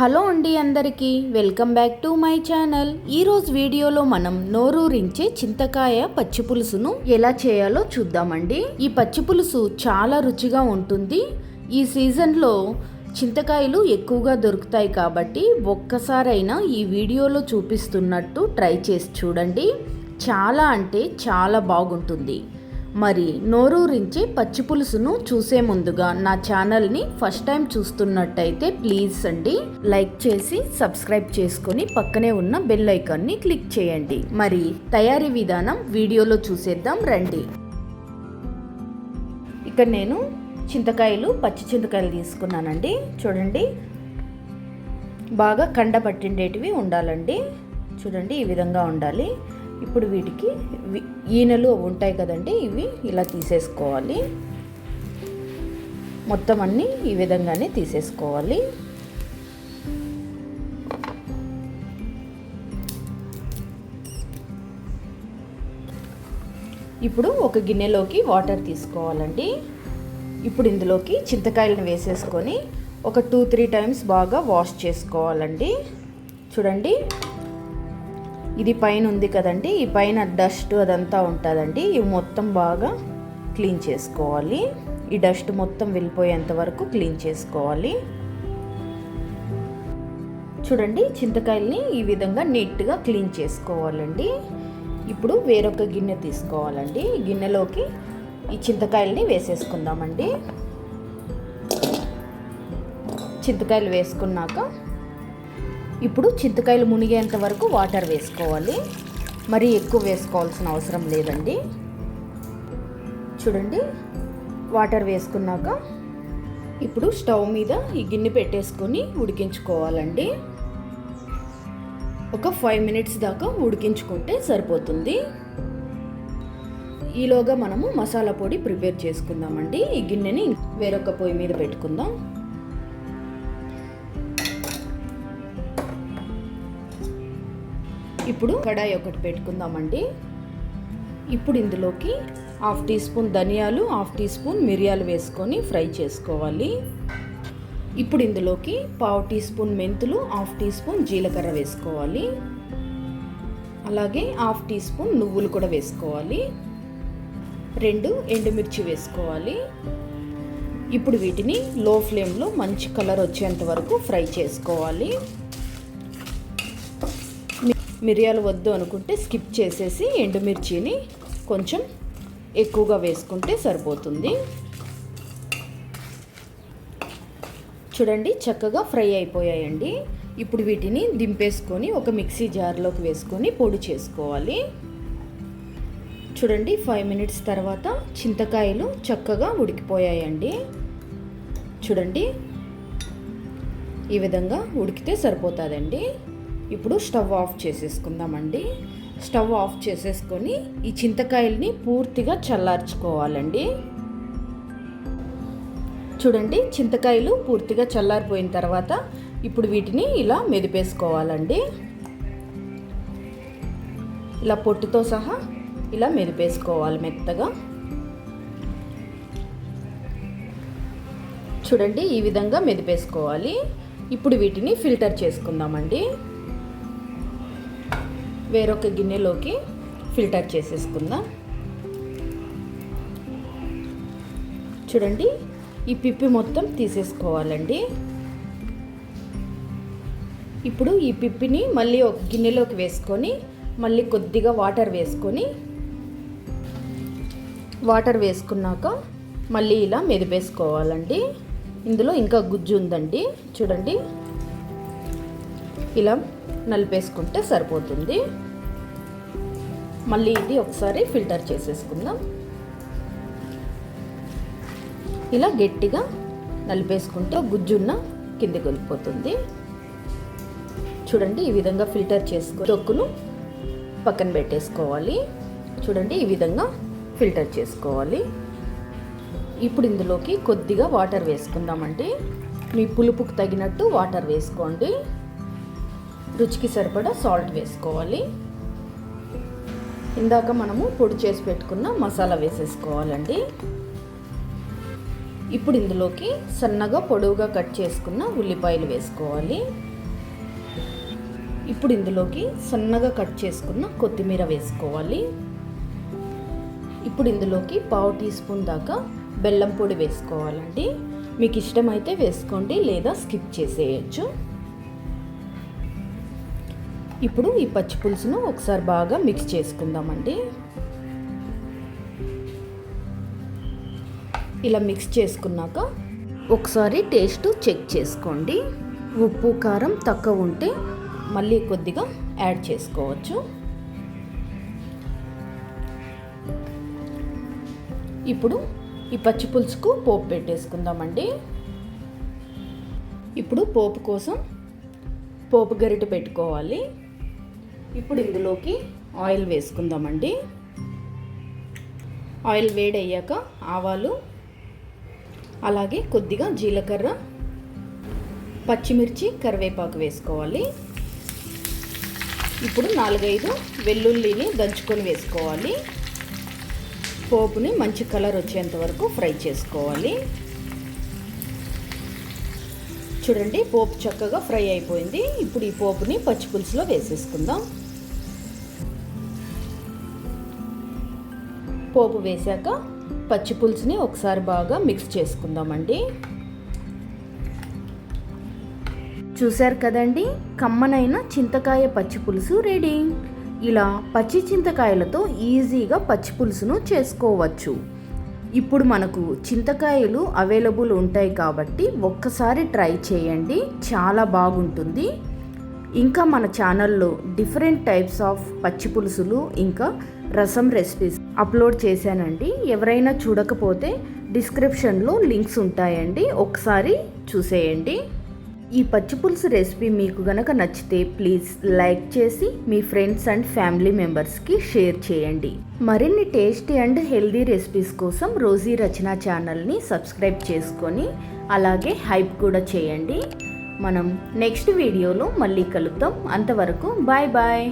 Hello అండి అందరికీ welcome back to my channel. ఈరోజు వీడియోలో మనం నోరూరించే చింతకాయ పచ్చి పులుసును ఎలా చేయాలో చూద్దామండి. ఈ పచ్చి పులుసు చాలా రుచిగా ఉంటుంది. ఈ సీజన్లో చింతకాయలు ఎక్కువగా దొరుకుతాయి కాబట్టి ఒక్కసారైనా ఈ వీడియోలో చూపిస్తున్నట్టు ట్రై చేసి చూడండి. చాలా అంటే చాలా బాగుంటుంది. మరి నోరూరించే పచ్చి పులుసును చూసే ముందుగా నా ఛానల్ని ఫస్ట్ టైం చూస్తున్నట్టయితే ప్లీజ్ అండి లైక్ చేసి సబ్స్క్రైబ్ చేసుకొని పక్కనే ఉన్న బెల్ ఐకాన్ని క్లిక్ చేయండి. మరి తయారీ విధానం వీడియోలో చూసేద్దాం రండి. ఇక్కడ నేను చింతకాయలు పచ్చి చింతకాయలు తీసుకున్నానండి. చూడండి. బాగా కండ పట్టిండేటివి ఉండాలండి. చూడండి ఈ విధంగా ఉండాలి. ఇప్పుడు వీటికి ఈనెలు ఉంటాయి కదండి ఇవి ఇలా తీసేసుకోవాలి. మొత్తం అన్నీ ఈ విధంగానే తీసేసుకోవాలి. ఇప్పుడు ఒక గిన్నెలోకి వాటర్ తీసుకోవాలండి. ఇప్పుడు ఇందులోకి చింతకాయలను వేసేసుకొని ఒక టూ త్రీ టైమ్స్ బాగా వాష్ చేసుకోవాలండి. చూడండి. ఇది పైన ఉంది కదండి. ఈ పైన డస్ట్ అదంతా ఉంటుందండి. ఇవి మొత్తం బాగా క్లీన్ చేసుకోవాలి. ఈ డస్ట్ మొత్తం వెళ్ళిపోయేంత వరకు క్లీన్ చేసుకోవాలి. చూడండి చింతకాయల్ని ఈ విధంగా నీట్గా క్లీన్ చేసుకోవాలండి. ఇప్పుడు వేరొక గిన్నె తీసుకోవాలండి. ఈ గిన్నెలోకి ఈ చింతకాయల్ని వేసేసుకుందామండి. చింతకాయలు వేసుకున్నాక ఇప్పుడు చింతకాయలు మునిగేంత వరకు వాటర్ వేసుకోవాలి. మరీ ఎక్కువ వేసుకోవాల్సిన అవసరం లేదండి. చూడండి వాటర్ వేసుకున్నాక ఇప్పుడు స్టవ్ మీద ఈ గిన్నె పెట్టేసుకొని ఉడికించుకోవాలండి. ఒక ఫైవ్ మినిట్స్ దాకా ఉడికించుకుంటే సరిపోతుంది. ఈలోగా మనము మసాలా పొడి ప్రిపేర్ చేసుకుందామండి. ఈ గిన్నెని వేరొక పొయ్యి మీద పెట్టుకుందాం. ఇప్పుడు కడాయి ఒకటి పెట్టుకుందామండి. ఇప్పుడు ఇందులోకి హాఫ్ టీ స్పూన్ ధనియాలు హాఫ్ టీ స్పూన్ మిరియాలు వేసుకొని ఫ్రై చేసుకోవాలి. ఇప్పుడు ఇందులోకి పావు టీ స్పూన్ మెంతులు హాఫ్ టీ స్పూన్ జీలకర్ర వేసుకోవాలి. అలాగే హాఫ్ టీ స్పూన్ నువ్వులు కూడా వేసుకోవాలి. రెండు ఎండుమిర్చి వేసుకోవాలి. ఇప్పుడు వీటిని లో ఫ్లేమ్లో మంచి కలర్ వచ్చేంత వరకు ఫ్రై చేసుకోవాలి. మిరియాలు వద్దు అనుకుంటే స్కిప్ చేసేసి ఎండుమిర్చిని కొంచెం ఎక్కువగా వేసుకుంటే సరిపోతుంది. చూడండి చక్కగా ఫ్రై అయిపోయాయండి. ఇప్పుడు వీటిని దింపేసుకొని ఒక మిక్సీ జార్లోకి వేసుకొని పొడి చేసుకోవాలి. చూడండి ఫైవ్ మినిట్స్ తర్వాత చింతకాయలు చక్కగా ఉడికిపోయాయండి. చూడండి ఈ విధంగా ఉడికితే సరిపోతుందండి. ఇప్పుడు స్టవ్ ఆఫ్ చేసేసుకుందామండి. స్టవ్ ఆఫ్ చేసేసుకొని ఈ చింతకాయల్ని పూర్తిగా చల్లార్చుకోవాలండి. చూడండి చింతకాయలు పూర్తిగా చల్లారిపోయిన తర్వాత ఇప్పుడు వీటిని ఇలా మెదిపేసుకోవాలండి. ఇలా పొట్టుతో సహా ఇలా మెదిపేసుకోవాలి మెత్తగా. చూడండి ఈ విధంగా మెదిపేసుకోవాలి. ఇప్పుడు వీటిని ఫిల్టర్ చేసుకుందామండి. వేరొక గిన్నెలోకి ఫిల్టర్ చేసేసుకుందాం. చూడండి ఈ పిప్పి మొత్తం తీసేసుకోవాలండి. ఇప్పుడు ఈ పిప్పిని మళ్ళీ ఒక గిన్నెలోకి వేసుకొని మళ్ళీ కొద్దిగా వాటర్ వేసుకొని వాటర్ వేసుకున్నాక మళ్ళీ ఇలా మెదిపేసుకోవాలండి. ఇందులో ఇంకా గుజ్జు ఉందండి చూడండి. ఇలా నలిపేసుకుంటే సరిపోతుంది. మళ్ళీ ఇది ఒకసారి ఫిల్టర్ చేసేసుకుందాం. ఇలా గట్టిగా నలిపేసుకుంటే గుజ్జున్న కిందికి వెళ్ళిపోతుంది. చూడండి ఈ విధంగా ఫిల్టర్ చేసుకో తొక్కును పక్కన పెట్టేసుకోవాలి. చూడండి ఈ విధంగా ఫిల్టర్ చేసుకోవాలి. ఇప్పుడు ఇందులోకి కొద్దిగా వాటర్ వేసుకుందామండి. మీ పులుపుకు తగినట్టు వాటర్ వేసుకోండి. రుచికి సరిపడా సాల్ట్ వేసుకోవాలి. ఇందాక మనము పొడి చేసి పెట్టుకున్న మసాలా వేసేసుకోవాలండి. ఇప్పుడు ఇందులోకి సన్నగా పొడవుగా కట్ చేసుకున్న ఉల్లిపాయలు వేసుకోవాలి. ఇప్పుడు ఇందులోకి సన్నగా కట్ చేసుకున్న కొత్తిమీర వేసుకోవాలి. ఇప్పుడు ఇందులోకి పావు టీ స్పూన్ దాకా బెల్లం పొడి వేసుకోవాలండి. మీకు ఇష్టమైతే వేసుకోండి లేదా స్కిప్ చేసేయచ్చు. ఇప్పుడు ఈ పచ్చి పులుసును ఒకసారి బాగా మిక్స్ చేసుకుందామండి. ఇలా మిక్స్ చేసుకున్నాక ఒకసారి టేస్ట్ చెక్ చేసుకోండి. ఉప్పు కారం తక్కువ ఉంటే మళ్ళీ కొద్దిగా యాడ్ చేసుకోవచ్చు. ఇప్పుడు ఈ పచ్చి పులుసుకు పోపు పెట్టేసుకుందామండి. ఇప్పుడు పోపు కోసం పోపు గరిటె పెట్టుకోవాలి. ఇప్పుడు ఇందులోకి ఆయిల్ వేసుకుందామండి. ఆయిల్ వేడయ్యాక ఆవాలు అలాగే కొద్దిగా జీలకర్ర పచ్చిమిర్చి కరివేపాకు వేసుకోవాలి. ఇప్పుడు నాలుగైదు వెల్లుల్లిని దంచుకొని వేసుకోవాలి. పోపుని మంచి కలర్ వచ్చేంత వరకు ఫ్రై చేసుకోవాలి. చూడండి పోపు చక్కగా ఫ్రై అయిపోయింది. ఇప్పుడు ఈ పోపుని పచ్చిపులుసులో వేసేసుకుందాం. పోపు వేశాక పచ్చి పులుసుని ఒకసారి బాగా మిక్స్ చేసుకుందామండి. చూశారు కదండి? కమ్మనైన చింతకాయ పచ్చి పులుసు రెడీ. ఇలా పచ్చి చింతకాయలతో ఈజీగా పచ్చి పులుసును చేసుకోవచ్చు. ఇప్పుడు మనకు చింతకాయలు అవైలబుల్ ఉంటాయి కాబట్టి ఒక్కసారి ట్రై చేయండి. చాలా బాగుంటుంది. ఇంకా మన ఛానల్లో డిఫరెంట్ టైప్స్ ఆఫ్ పచ్చి పులుసులు ఇంకా రసం రెసిపీస్ అప్లోడ్ చేశానండి. ఎవరైనా చూడకపోతే డిస్క్రిప్షన్లో లింక్స్ ఉంటాయండి. ఒకసారి చూసేయండి. ఈ పచ్చిపులుసు రెసిపీ మీకు గనక నచ్చితే ప్లీజ్ లైక్ చేసి మీ ఫ్రెండ్స్ అండ్ ఫ్యామిలీ మెంబర్స్కి షేర్ చేయండి. మరిన్ని టేస్టీ అండ్ హెల్దీ రెసిపీస్ కోసం రోజీ రచన ఛానల్ని సబ్స్క్రైబ్ చేసుకొని అలాగే హైప్ కూడా చేయండి. మనం నెక్స్ట్ వీడియోలో మళ్ళీ కలుద్దాం. అంతవరకు బాయ్ బాయ్